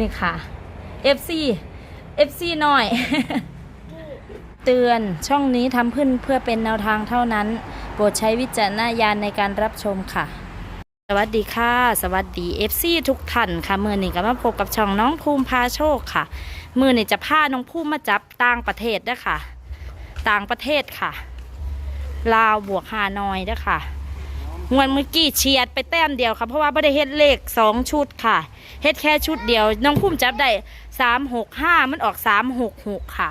นี่ค่ะ FC FC หน่อย เตือนช่องนี้ทำขึ้นเพื่อเป็นแนวทางเท่านั้น โปรดใช้วิจารณญาณในการรับชมค่ะ สวัสดีค่ะ สวัสดี FC ทุกท่านค่ะมือนี้ก็มาพบกับช่องน้องภูมิพาโชคค่ะ มือนี้จะพาน้องภูมิมาจับต่างประเทศด้วยค่ะ ต่างประเทศค่ะ ลาวบวกฮานอยด้วยค่ะ งวดเมื่อกี้เฉียดไปแต้มเดียวค่ะเพราะว่าไม่ได้เฮ็ดเลขสองชุดค่ะเฮ็ดแค่ชุดเดียว น้องภูมิจับได้สามหกห้ามันออกสามหกหกค่ะ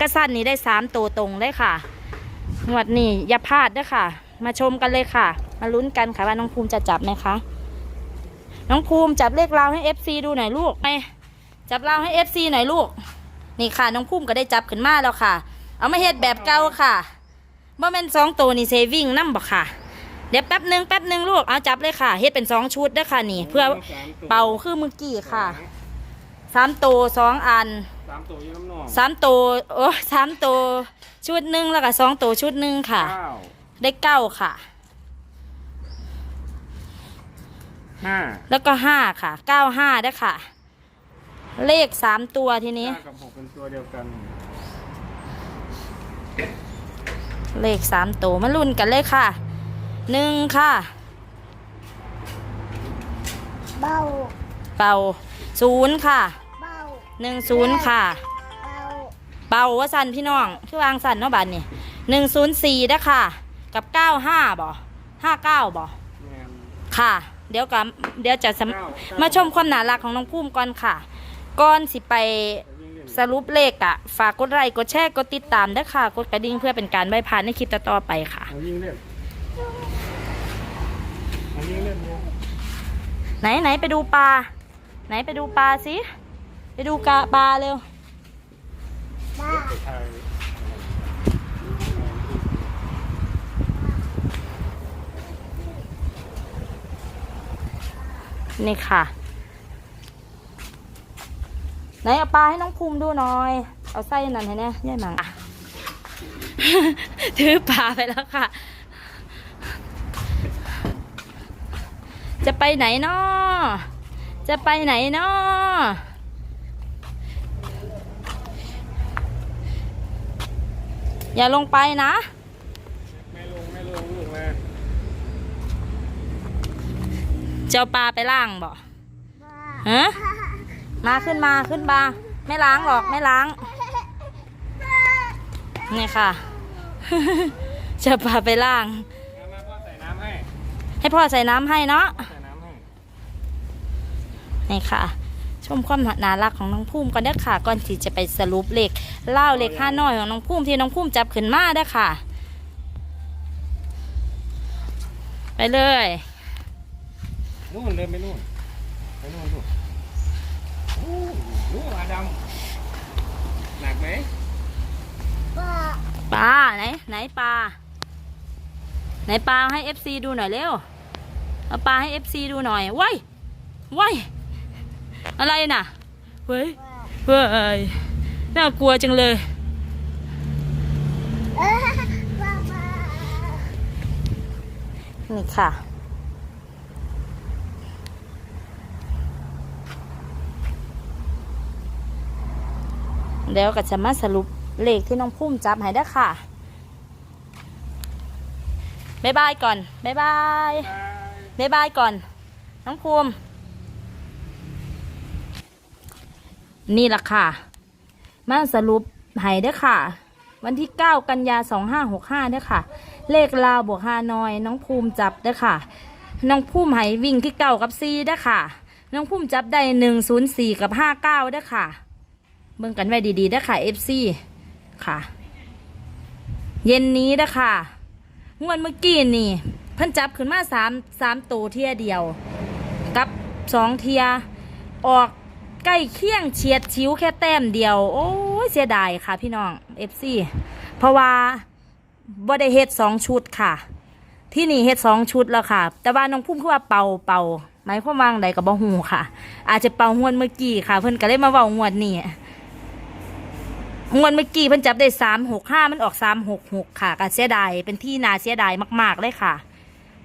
กระสั้นนี้ได้สามตัวตรงได้ค่ะงวดนี้อย่าพลาดด้วยค่ะ มาชมกันเลยค่ะ มาลุ้นกันค่ะว่าน้องภูมิจะจับไหมคะน้องภูมิจับเลขราวให้ FC ดูหน่อยลูกไปจับราวให้ FC หน่อยลูก นี่ค่ะน้องภูมิก็ได้จับขึ้นมาแล้วค่ะ เอามาเฮ็ดแบบเก่าค่ะบ่แม่นสองตัวนี่เซวิ่งนั่บ่ค่ะ เดี๋ยวแป๊บหนึงแป๊บหนึงลูกเอาจับเลยค่ะเฮ็ดเป็นสองชุดเด้อค่ะนี่ เพื่อเป่าคือเมื่อกี้ค่ะสามตัวสองอันสามตัวอยี่น้ำนองสามตัวโอ้สามตัวชุดหนึ่งแล้วก็สองตัวชุดหนึ่งค่ะ เก้าได้เก้าค่ะ ห้าแล้วก็ห้าค่ะเก้าห้าได้อค่ะ เลขสามตัวทีนี้ ห้ากับหกเป็นตัวเดียวกันเลขสามตัวมาลุ้นกันเลยค่ะ หนึ่งค่ะ เบาเป่าศูนย์ค่ะเบาหนึ่งศูนย์ค่ะ เบาเป่าว่าสันพี่น้องคือวางสันเนาะบัดนี่หนึ่งศูนย์สี่ได้อค่ะ กับเก้าห้าบ่ห้าเก้าบ่แมนค่ะ เดี๋ยวกับเดี๋ยวจะสำเก้ามาชมความน่ารักของน้องพุ่มก่อนค่ะ ก่อนสิไปวิ่งเล่นสรุปเลขอะฝากกดไลค์กดแชร์กดติดตามด้วยค่ะ กดกระดิ่งเพื่อเป็นการไม่พลาดในคลิปต่อๆไปค่ะ เอาวิ่งเล่นเอาวิ่งเล่นเนี่ย ไหนไหนไปดูปลา ไหนไปดูปลาสิ ไปดูกาปลาเร็วนี่ค่ะ ไหนเอาปลาให้น้องภูมิดูหน่อย เอาไส้นั่นให้เนี่ยเนี่ยหนังอะถือปลาไปแล้วค่ะ จะไปไหนนาะจะไปไหนนาะอย่าลงไปนะ ไม่ลง ไม่ลงลูกมาจะเอาปลาไปล่างบ่บ้าฮะมาขึ้นมาขึ้นมา ไม่ล้างหรอกไม่ล้าง นี่ค่ะ จะพาไปล่างเอามาพ่อใส่น้ำให้ให้พ่อใส่น้ำให้เนาะใส่ นี่ค่ะ ชมความน่ารักของน้องพุ่มก่อนเด้อค่ะ ก่อนที่จะไปสรุปเลขเล่าเลขห้าน้อยของน้องพุ่มที่น้องพุ่มจับขึ้นมาเด้อค่ะ ไปเลยนู่นเดินไปนู่นไปนู่นลูกโอ้ลูกอาดำหนักไหมบ้าปลาไหนไหนปลาไหนปลาให้เอฟซีดูหน่อยเร็วเอาปลาให้เอฟซีดูหน่อยว้ายว้าย อะไรน่ะเว้ยเว้ยน่ากลัวจังเลยเอ้ยบ้าบ้านี่ค่ะเดี๋ยวก็จะมาสรุปเลขที่น้องพุ่มจับให้ได้อค่ะบ๊ายบายก่อนบ๊ายบายบ๊ายบายก่อน น้องภูมิ นี่แหละค่ะ มาสรุปให้เด้อค่ะ วันที่ 9 กันยา 2565เด้อค่ะ เลขลาวบวกฮานอยน้องภูมิจับเด้อค่ะ น้องภูมิให้วิ่งที่เก้ากับซีเด้อค่ะ น้องภูมิจับได้ 104 กับ 59เด้อค่ะเบิ่งกันไว้ดีๆเด้อค่ะ FC ค่ะ เย็นนี้เด้อค่ะงวดเมื่อกี้นี่เพิ่นจับขึ้นมาสามสามตัวเทียเดียว กับสองเทียออก ใกล้เคียงเฉียดชิวแค่แต้มเดียว โอ้ยเสียดายค่ะพี่น้อง FC เพราะว่าบ่ได้เฮ็ดสองชุดค่ะ ที่นี่เฮ็ดสองชุดแล้วค่ะ แต่ว่าน้องพุ่มคือว่าเป่าเป่าหมายความว่าใดกับบ่ฮู้ค่ะ อาจจะเป่างวดเมื่อกี้ค่ะ เพิ่นก็เลยมาเว้างวดนี้งวดเมื่อกี้เพิ่นจับได้สามหกห้ามันออกสามหกหกค่ะก็เสียดายเป็นที่นาเสียดายมาก ๆเลยค่ะ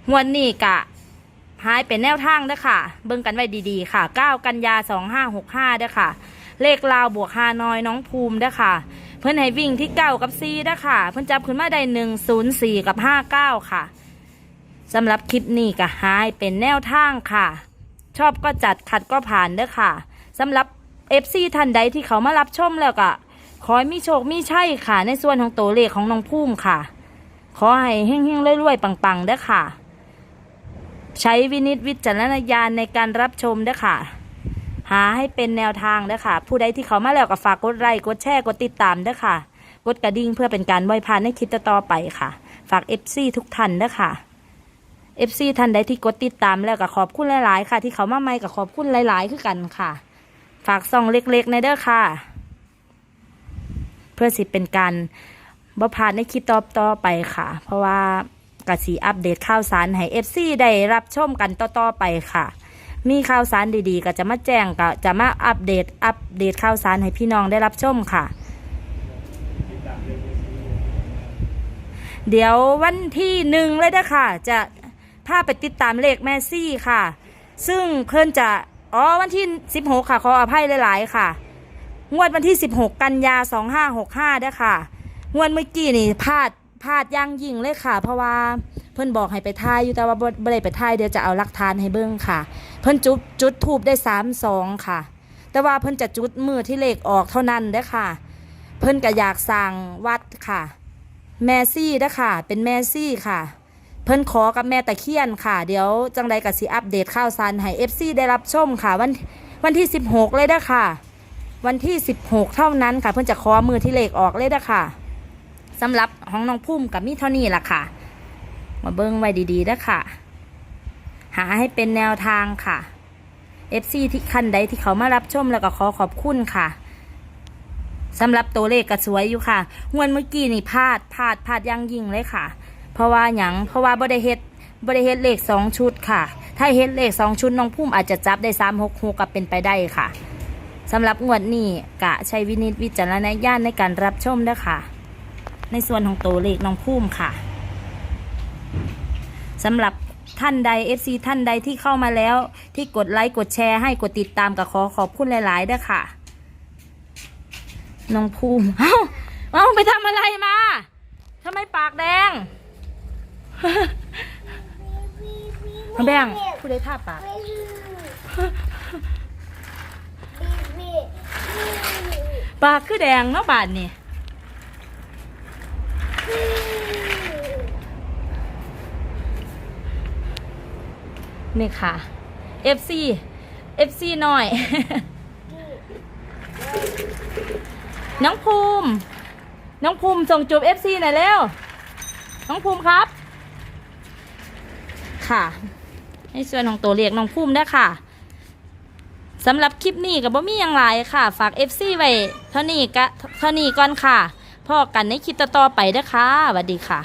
งวดนี้กะ หายเป็นแนวทางเด้อค่ะ เบิ่งกันไว้ดีๆ ค่ะ 9 กันยา 2565เด้อค่ะ เลขลาวบวกฮานอยน้องภูมิเด้อค่ะ เพิ่อนให้วิ่งที่9กับ4เด้อค่ะ เพิ่อนจับขึ้นมาได้ 104 กับ 59 ค่ะสำหรับคลิปนี้ก็หายเป็นแนวทางค่ะ ชอบก็จัดขัดก็ผ่านเด้อค่ะสำหรับ FC ท่านใดที่เขามารับชมแล้วก็ขอให้มีโชคมีชัยค่ะ ในส่วนของตัวเลขของน้องภูมิค่ะ ขอให้เฮงๆรวยๆปังๆเด้อค่ะ ใช้วินิจวิจารณญาณในการรับชมเด้อค่ะ หาให้เป็นแนวทางเด้อค่ะ ผู้ใดที่เขามาแล้วก็ฝากกดไลค์กดแชร์กดติดตามเด้อค่ะ กดกระดิ่งเพื่อเป็นการไว้พานในคลิปต่อไปค่ะ ฝาก FC ทุกท่านเด้อค่ะ FC ท่านใดที่กดติดตามแล้วก็ขอบคุณหลาย ๆ ค่ะ ที่เขามาใหม่ก็ขอบคุณหลาย ๆ คือกันค่ะ ฝากซองเล็กๆในเด้อค่ะ เพื่อสิเป็นการบ่พลาดในคลิปต่อต่อไปค่ะ เพราะว่า กะสีอัปเดตข่าวสารให้ FC ได้รับชมกันต่อๆไปค่ะ มีข่าวสารดีๆ ก็จะมาแจ้งก็จะมาอัปเดตอัปเดตข่าวสารให้พี่น้องได้รับชมค่ะ เดี๋ยววันที่หนึ่งเลยเด้อค่ะ จะพาไปติดตามเลขแม่ซี่ค่ะ ซึ่งเพิ่นจะอ๋อวันที่ 16 ค่ะขออภัยหลายๆค่ะ งวดวันที่ 16 กันยา 2565เด้อค่ะ งวดเมื่อกี้นี่พลาด พลาดย่างยิ่งเลยค่ะ เพราะว่าเพิ่อนบอกให้ไปทายอยู่แต่ว่าบ่บ่ได้ไปทายเดี๋ยวจะเอาหลักฐานให้เบิ่งค่ะ เพิ่อนจุดจุดทูบได้3 2ค่ะ แต่ว่าเพิ่อนจะจุดมือที่เลขออกเท่านั้นเด้อค่ะ เพิ่อนก็อยากสร้างวัดค่ะ แม่ซี่เด้อค่ะ เป็นแม่ซี่ค่ะ เพิ่อนขอกับแม่ตะเคียนค่ะ เดี๋ยวจังใดกับสิอัปเดตข่าวสารให้ FC ได้รับชมค่ะวันวันที่16เลยเด้อค่ะ วันที่16เท่านั้นค่ะ เพิ่อนจะขอมือที่เลขออกเลยเด้อค่ะ สำหรับของน้องพุ่มกับมีเท่านี้ล่ะค่ะ มาเบิ้งไว้ดีๆเด้อค่ะ หาให้เป็นแนวทางค่ะ FC ที่คันใดที่เขามารับชมแล้วก็ขอขอบคุณค่ะสำหรับตัวเลขก็สวยอยู่ค่ะงวดเมื่อกี้นี่พลาดพลาดพลาดยังยิ่งเลยค่ะ เพราะว่าหยังเพราะว่าบริเฮ็ดบริเฮ็ดเลขสองชุดค่ะ ถ้าเฮ็ดเลขสองชุดน้องพุ่มอาจจะจับได้สามหกหกกับเป็นไปได้ค่ะสำหรับงวดนี้กะใช้วินิจวิจารณญาณในการรับชมด้วยค่ะ ในส่วนของตัวเลขน้องพุ่มค่ะสำหรับท่านใด FC ท่านใดที่เข้ามาแล้ว ที่กดไลค์กดแชร์ให้กดติดตามก็ขอขอบคุณหลายๆด้วยค่ะ น้องภูมิเอ้าเอ้าไปทำอะไรมาทำไมปากแดงน้องแบงผู้ใดท่าปากปากคือแดงเนาะบาดนี่ นี่ค่ะ FC FC หน่อย น้องภูมิ น้องภูมิส่งจูบ FC หน่อยเร็ว น้องภูมิครับ ค่ะในส่วนของตัวเลขน้องภูมิได้ค่ะสำหรับคลิปนี้กับบ่มีอย่างไรค่ะ ฝาก FC ไว้เท่านี้กะเท่านี้ก่อนค่ะพอกันในคลิปต่อๆไปเด้อค่ะสวัสดีค่ะ